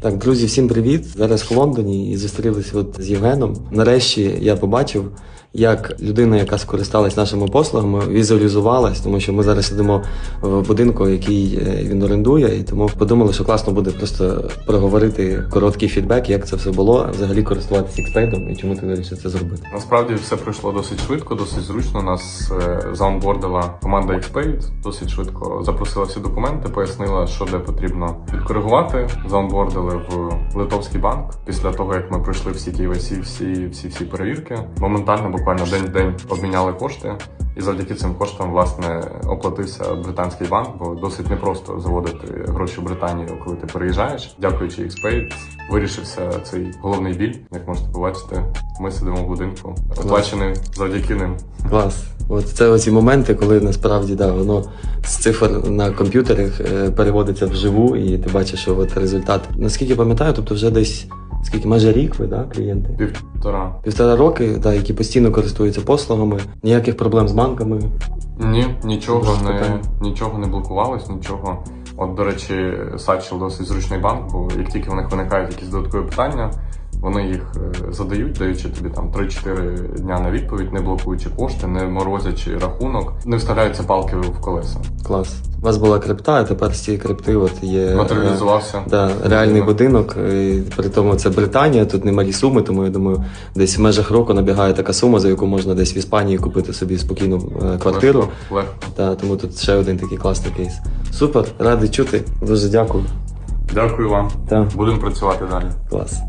Так, друзі, всім привіт! Зараз в Лондоні і зустрілися от з Євгеном. Нарешті я побачив, як людина, яка скористалась нашими послугами, візуалізувалась, тому що ми зараз сидимо в будинку, який е, він орендує, і тому подумали, що класно буде просто проговорити короткий фідбек, як це все було, взагалі користуватися ікспейдом і чому ти вирішив це зробити. Насправді все пройшло досить швидко, досить зручно. Нас е, заонбордила команда XPaid, досить швидко запросила всі документи, пояснила, що де потрібно відкоригувати. Заонбордили в Литовський банк. Після того, як ми пройшли всі KYC, всі всі всі перевірки, моментально, буквально день в день обміняли кошти. І завдяки цим коштам власне оплатився британський банк, бо досить непросто заводити гроші в Британію, коли ти переїжджаєш. Дякуючи XPaid, вирішився цей головний біль. Як можете побачити, ми сидимо в будинку, оплачений завдяки ним. Клас. От це оці моменти, коли насправді да, воно з цифр на комп'ютерах е, переводиться вживу, і ти бачиш, що от результат. Наскільки пам'ятаю, тобто вже десь скільки майже рік ви, да, клієнти? Півтора. Півтора роки, да, які постійно користуються послугами, ніяких проблем з банками. Ні, нічого Дуже не питання. нічого не блокувалось, нічого. От, до речі, Satchel досить зручний банк, бо як тільки в них виникають якісь додаткові питання, вони їх е, задають, даючи тобі там 3-4 дня на відповідь, не блокуючи кошти, не морозячи рахунок, не вставляються палки в колеса. Клас. У вас була крипта, а тепер з цієї крипти от є. е, Матеріалізувався. Да, реальний будинок, і при тому це Британія, тут немалі суми, тому я думаю, десь в межах року набігає така сума, за яку можна десь в Іспанії купити собі спокійну е, квартиру. Легко, легко. Та, тому тут ще один такий класний кейс. Супер, радий чути. Дуже дякую. Дякую вам. Та, Будемо працювати далі. клас.